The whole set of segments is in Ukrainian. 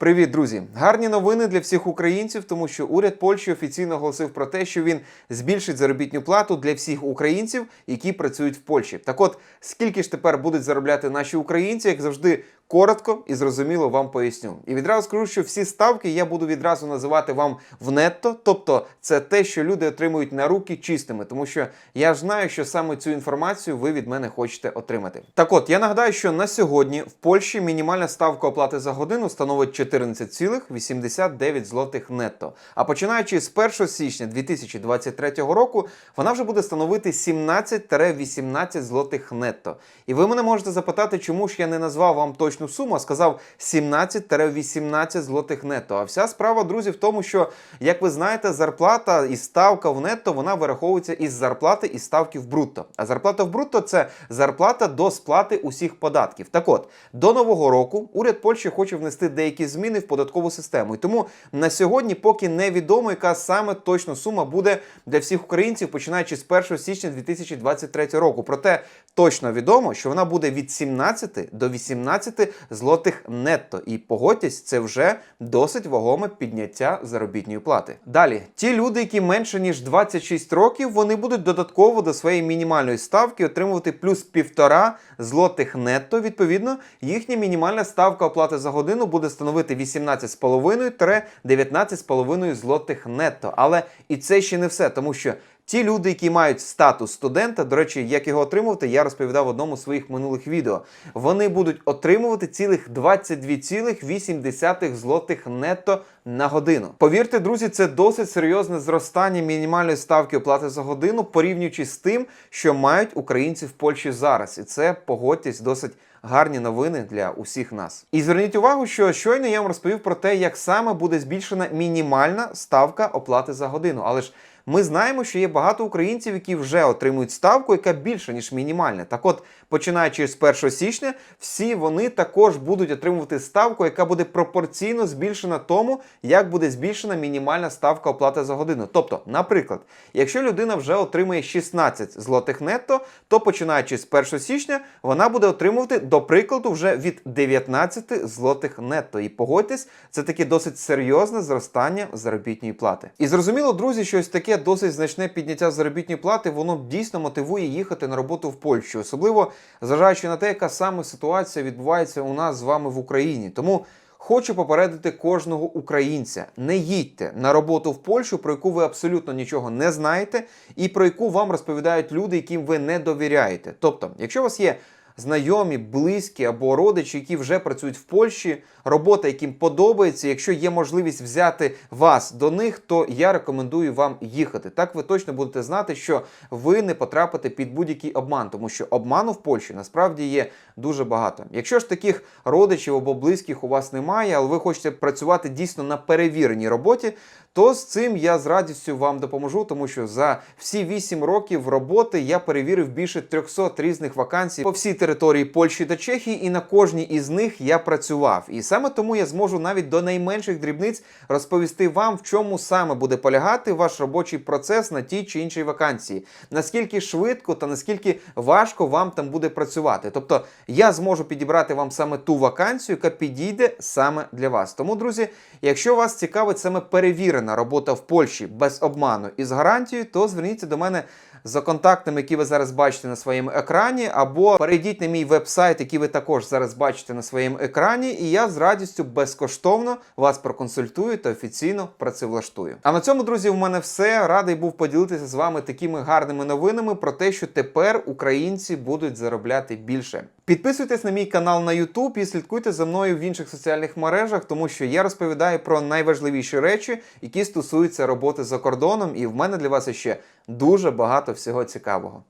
Привіт, друзі! Гарні новини для всіх українців, тому що уряд Польщі офіційно оголосив про те, що він збільшить заробітну плату для всіх українців, які працюють в Польщі. Так от, скільки ж тепер будуть заробляти наші українці, як завжди, коротко і зрозуміло вам поясню. І відразу скажу, що всі ставки я буду відразу називати вам в нетто, тобто це те, що люди отримують на руки чистими, тому що я знаю, що саме цю інформацію ви від мене хочете отримати. Так от я нагадаю, що на сьогодні в Польщі мінімальна ставка оплати за годину становить 14,89 злотих нетто. А починаючи з 1 січня 2023 року, вона вже буде становити 17-18 злотих нетто. І ви мене можете запитати, чому ж я не назвав вам точну суму, а сказав 17-18 злотих нетто. А вся справа, друзі, в тому, що, як ви знаєте, зарплата і ставка в нетто вона вираховується із зарплати і ставки в брутто. А зарплата в брутто це зарплата до сплати усіх податків. Так от, до нового року уряд Польщі хоче внести деякі зміни в податкову систему. І тому на сьогодні поки невідомо, яка саме точно сума буде для всіх українців, починаючи з 1 січня 2023 року. Проте точно відомо, що вона буде від 17 до 18 злотих нетто. І погодьтесь, це вже досить вагоме підняття заробітної плати. Далі, ті люди, які менше ніж 26 років, вони будуть додатково до своєї мінімальної ставки отримувати плюс півтора злотих нетто. Відповідно, їхня мінімальна ставка оплати за годину буде становити 18,5-19,5 злотих нетто. Але і це ще не все, тому що Ті люди, які мають статус студента, до речі, як його отримувати, я розповідав в одному з своїх минулих відео. Вони будуть отримувати цілих 22,8 злотих нетто на годину. Повірте, друзі, це досить серйозне зростання мінімальної ставки оплати за годину, порівнюючи з тим, що мають українці в Польщі зараз. І це погодьтесь досить. Гарні новини для усіх нас. І зверніть увагу, що щойно я вам розповів про те, як саме буде збільшена мінімальна ставка оплати за годину. Але ж ми знаємо, що є багато українців, які вже отримують ставку, яка більша ніж мінімальна. Так от, починаючи з 1 січня, всі вони також будуть отримувати ставку, яка буде пропорційно збільшена тому, як буде збільшена мінімальна ставка оплати за годину. Тобто, наприклад, якщо людина вже отримує 16 злотих нетто, то починаючи з 1 січня, вона буде отримувати, до прикладу, вже від 19 злотих нетто. І погодьтесь, це таке досить серйозне зростання заробітної плати. І зрозуміло, друзі, що ось таке досить значне підняття заробітної плати, воно дійсно мотивує їхати на роботу в Польщу, особливо зважаючи на те, яка саме ситуація відбувається у нас з вами в Україні. Тому хочу попередити кожного українця: не їдьте на роботу в Польщу, про яку ви абсолютно нічого не знаєте, і про яку вам розповідають люди, яким ви не довіряєте. Тобто, якщо у вас є знайомі, близькі або родичі, які вже працюють в Польщі, робота, яким подобається. Якщо є можливість взяти вас до них, то я рекомендую вам їхати. Так ви точно будете знати, що ви не потрапите під будь-який обман, тому що обману в Польщі насправді є дуже багато. Якщо ж таких родичів або близьких у вас немає, але ви хочете працювати дійсно на перевіреній роботі, то з цим я з радістю вам допоможу, тому що за всі 8 років роботи я перевірив більше 300 різних вакансій по всій території Польщі та Чехії, і на кожній із них я працював. І саме тому я зможу навіть до найменших дрібниць розповісти вам, в чому саме буде полягати ваш робочий процес на тій чи іншій вакансії, наскільки швидко та наскільки важко вам там буде працювати. Тобто я зможу підібрати вам саме ту вакансію, яка підійде саме для вас. Тому, друзі, якщо вас цікавить саме перевірена робота в Польщі без обману і з гарантією, то зверніться до мене за контактами, які ви зараз бачите на своєму екрані, або перейдіть на мій веб-сайт, який ви також зараз бачите на своєму екрані, і я з радістю безкоштовно вас проконсультую та офіційно працевлаштую. А на цьому, друзі, в мене все. Радий був поділитися з вами такими гарними новинами про те, що тепер українці будуть заробляти більше. Підписуйтесь на мій канал на YouTube і слідкуйте за мною в інших соціальних мережах, тому що я розповідаю про найважливіші речі, які стосуються роботи за кордоном, і в мене для вас ще дуже багато всього цікавого.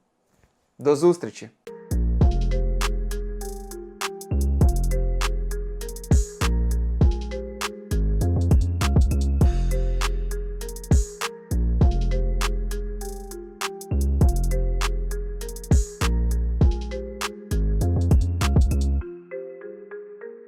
До зустрічі!